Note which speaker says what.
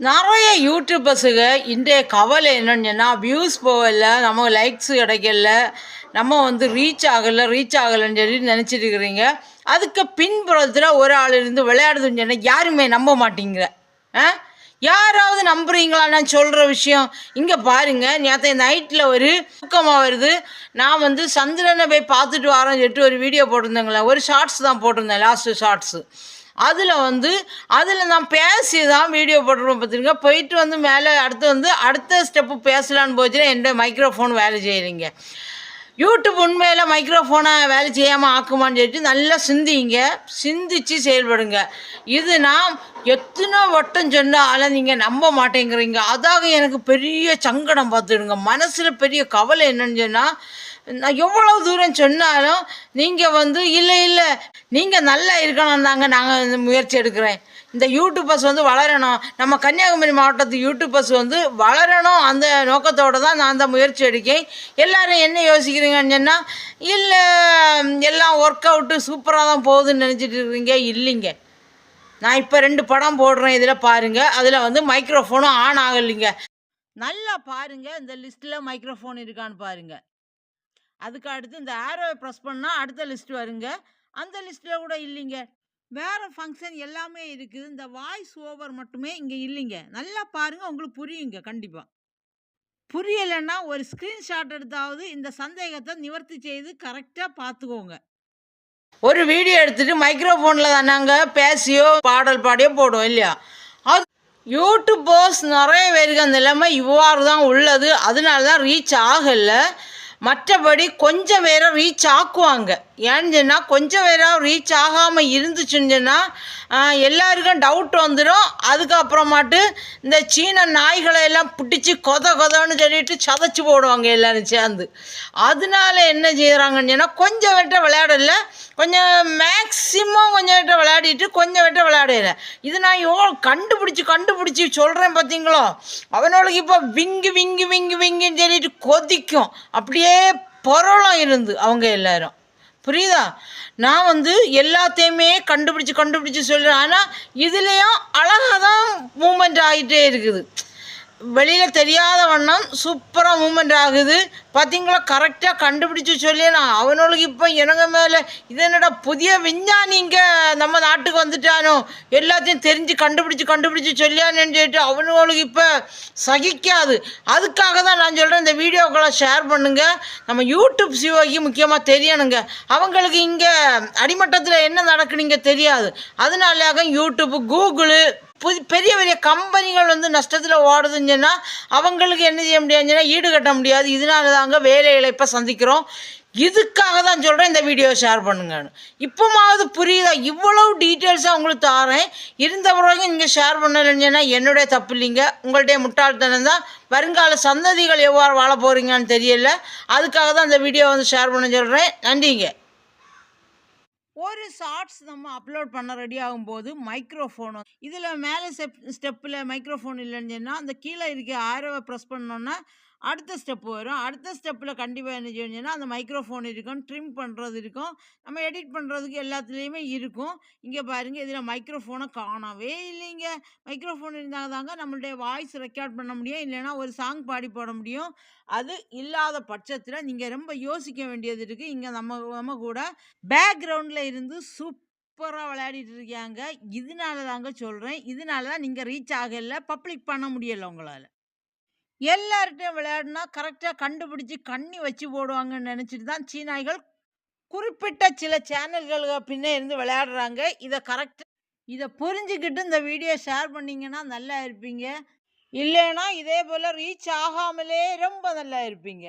Speaker 1: நிறைய யூடியூபர்ஸுக்கு இன்றைய கவலை என்னென்னா சொன்னால் வியூஸ் போகல நமக்கு லைக்ஸ் கிடைக்கல நம்ம வந்து ரீச் ஆகலை ரீச் ஆகலைன்னு சொல்லி நினச்சிட்டு இருக்கிறீங்க. அதுக்கு பின்புறத்தில் ஒரு ஆள் இருந்து விளையாடுதுன்னு சொன்னால் யாருமே நம்ப மாட்டேங்கிற. ஆ? யாராவது நம்புறீங்களா? நான் சொல்கிற விஷயம். இங்கே பாருங்கள் நேற்று நைட்டில் ஒரு தூக்கமாக வருது. நான் வந்து சந்திரனை போய் பார்த்துட்டு வரேன்னு சொல்லிட்டு ஒரு வீடியோ போட்டிருந்தேங்களேன் ஒரு ஷார்ட்ஸ் தான் போட்டிருந்தேன் லாஸ்ட்டு ஷார்ட்ஸு அதில் வந்து அதில் நான் பேசி தான் வீடியோ போட்டுருவோம் பார்த்துருங்க போயிட்டு வந்து மேலே அடுத்து வந்து அடுத்த ஸ்டெப்பு பேசலான்னு போச்சுன்னா எந்த மைக்ரோஃபோன் வேலை செய்கிறீங்க யூடியூப் உண்மையில் மைக்ரோஃபோனை வேலை செய்யாமல் ஆக்குமான்னு சொல்லிட்டு நல்லா சிந்திங்க. சிந்திச்சு செயல்படுங்க. இது நான் எத்தனை வட்டம் சொன்னாலும் நீங்கள் நம்ப மாட்டேங்கிறீங்க. அதாக எனக்கு பெரிய சங்கடம் பார்த்துடுங்க. மனசில் பெரிய கவலை என்னன்னு சொன்னால் நான் எவ்வளோ தூரம் சொன்னாலும் நீங்கள் வந்து இல்லை இல்லை நீங்கள் நல்லா இருக்கணும் தாங்க நாங்கள் இந்த முயற்சி எடுக்கிறேன். இந்த யூடியூபர்ஸ் வந்து வளரணும். நம்ம கன்னியாகுமரி மாவட்டத்து யூடியூபர்ஸ் வந்து வளரணும் அந்த நோக்கத்தோடு தான் நான் அந்த முயற்சி எடுக்கேன். எல்லோரும் என்ன யோசிக்கிறீங்கன்னு சொன்னால் இல்லை எல்லாம் ஒர்க் அவுட்டு சூப்பராக தான் போகுதுன்னு நினச்சிட்டு இருக்கீங்க. இல்லைங்க. நான் இப்போ ரெண்டு படம் போடுறேன். இதில் பாருங்கள் அதில் வந்து மைக்ரோஃபோனும் ஆன் ஆகலைங்க. நல்லா பாருங்கள் இந்த லிஸ்ட்டில் மைக்ரோஃபோன் இருக்கான்னு பாருங்கள் அதுக்கு அடுத்து இந்த ஆரோவை ப்ரெஸ் பண்ணால் அடுத்த லிஸ்ட் வருங்க. அந்த லிஸ்ட்டில் கூட இல்லைங்க. வேறு ஃபங்க்ஷன் எல்லாமே இருக்குது. இந்த வாய்ஸ் ஓவர் மட்டுமே இங்கே இல்லைங்க. நல்லா பாருங்கள் உங்களுக்கு புரியுங்க கண்டிப்பாக புரியலைன்னா ஒரு ஸ்க்ரீன்ஷாட் எடுத்தாவது இந்த சந்தேகத்தை நிவர்த்தி செய்து கரெக்டாக பார்த்துக்கோங்க. ஒரு வீடியோ எடுத்துட்டு மைக்ரோஃபோனில் தானாங்க பேசியோ பாடல் பாடியோ போடுவோம் இல்லையா? அது யூடியூபர்ஸ் நிறைய பேருக்கு அந்த நிலைமை இவ்வாறு தான் உள்ளது. அதனால தான் ரீச் ஆகலை. மற்றபடி கொஞ்சம் பேரை ரீச் ஆக்குவாங்க. ஏன்னு சொன்னால் கொஞ்சம் பேராக ரீச் ஆகாமல் இருந்துச்சுன்னு சொன்னால் எல்லாருக்கும் டவுட் வந்துடும் அதுக்கப்புறமாட்டு இந்த சீன நாய்களை எல்லாம் பிடிச்சி கொத கொதன்னு சொல்லிட்டு சதைச்சி போடுவாங்க எல்லோரும் சேர்ந்து. அதனால என்ன செய்கிறாங்கன்னு சொன்னால் கொஞ்சம் வெட்ட விளையாடல கொஞ்சம் மேக்ஸிமம் கொஞ்சம் வெட்ட விளையாடிட்டு கொஞ்சம் வெட்ட விளையாடுறேன். இது நான் எவ்வளோ கண்டுபிடிச்சி கண்டுபிடிச்சி சொல்கிறேன் பார்த்தீங்களோ அவனோளுக்கு இப்போ விங்கு விங்கு விங்கு விங்குன்னு சொல்லிட்டு கொதிக்கும். அப்படியே பொருளும் இருந்து அவங்க எல்லாரும். புரியுதா? நான் வந்து எல்லாத்தையுமே கண்டுபிடிச்சி கண்டுபிடிச்சி சொல்கிறேன் ஆனால் இதுலேயும் அழகாக தான் மூமெண்ட் ஆகிட்டே இருக்குது. வெளியில் தெரியாத வண்ணம் சூப்பராக மூமெண்ட் ஆகுது. பார்த்தீங்களா கரெக்டாக கண்டுபிடிச்சி சொல்லி நான் அவனுக்கு இப்போ எனக்கு மேலே இது என்னடா புதிய விஞ்ஞானிங்க நம்ம நாட்டுக்கு வந்துட்டானோ? எல்லாத்தையும் தெரிஞ்சு கண்டுபிடிச்சி கண்டுபிடிச்சி சொல்லியானேன்னு சொல்லிட்டு அவனுங்களுக்கு இப்போ சகிக்காது. அதுக்காக தான் நான் சொல்கிறேன் இந்த வீடியோக்களை ஷேர் பண்ணுங்கள் நம்ம யூடியூப் சிவாக்கி முக்கியமாக தெரியணுங்க. அவங்களுக்கு இங்கே அடிமட்டத்தில் என்ன நடக்குனீங்க தெரியாது. அதனால யூடியூப்பு கூகுளு புது பெரிய பெரிய கம்பெனிகள் வந்து நஷ்டத்தில் ஓடுதுன்னு சொன்னால் அவங்களுக்கு என்ன செய்ய முடியாதுன்னு சொன்னால் ஈடு கட்ட முடியாது. இதனால தாங்க வேலை இழைப்பை சந்திக்கிறோம். இதுக்காக தான் சொல்கிறேன் இந்த வீடியோ ஷேர் பண்ணுங்கன்னு. இப்போமாவது புரியுதா? இவ்வளவு டீட்டெயில்ஸாக உங்களுக்கு தாரேன் இருந்த பிறகு நீங்கள் ஷேர் பண்ணலைன்னு சொன்னால் என்னுடைய தப்பு இல்லைங்க. உங்கள்கிட்ட முட்டாள்தனம் தான். வருங்கால சந்ததிகள் எவ்வாறு வாழ போகிறீங்கன்னு தெரியல. அதுக்காக தான் இந்த வீடியோ வந்து ஷேர் பண்ண சொல்கிறேன் நன்றிங்க. ஒரு ஷார்ட்ஸ் நம்ம அப்லோட் பண்ண ரெடி ஆகும்போது மைக்ரோஃபோனும் இதில் மேலே ஸ்டெப் ஸ்டெப்பில் மைக்ரோஃபோன் இல்லைன்னு சொன்னால் அந்த கீழே இருக்க ஆரோவை ப்ரெஸ் பண்ணோன்னா அடுத்த ஸ்டெப் வரும். அடுத்த ஸ்டெப்பில் கண்டிப்பாக என்ன செய்யணும்னா அந்த மைக்ரோஃபோன் இருக்கும் ட்ரிம் பண்ணுறது இருக்கும். நம்ம எடிட் பண்ணுறதுக்கு எல்லாத்துலேயுமே இருக்கும். இங்கே பாருங்கள் இதில் மைக்ரோஃபோனை காணவே இல்லைங்க. மைக்ரோஃபோன் இருந்தால் தாங்க நம்மளுடைய வாய்ஸ் ரெக்கார்ட் பண்ண முடியும். இல்லைன்னா ஒரு சாங் பாடி போட முடியும். அது இல்லாத பட்சத்தில் நீங்கள் ரொம்ப யோசிக்க வேண்டியது இருக்குது இங்கே நம்ம நம்ம கூட பேக்ரவுண்டில் இருந்து சூப்பராக விளையாடிட்டு இருக்காங்க இதனால தாங்க சொல்கிறேன் இதனால தான் நீங்கள் ரீச் ஆகலை. பப்ளிக் பண்ண முடியலை உங்களால். எல்லார்கிட்டையும் விளையாடினா கரெக்டாக கண்டுபிடிச்சி கண்ணி வச்சு போடுவாங்கன்னு நினச்சிட்டு தான் சீனாய்கள் குறிப்பிட்ட சில சேனல்களுக்கு பின்னே இருந்து விளையாடுறாங்க. இதை கரெக்டாக இதை புரிஞ்சுக்கிட்டு இந்த வீடியோ ஷேர் பண்ணிங்கன்னா நல்லா இருப்பீங்க. இல்லைன்னா இதே போல் ரீச் ஆகாமலே ரொம்ப நல்லா இருப்பீங்க.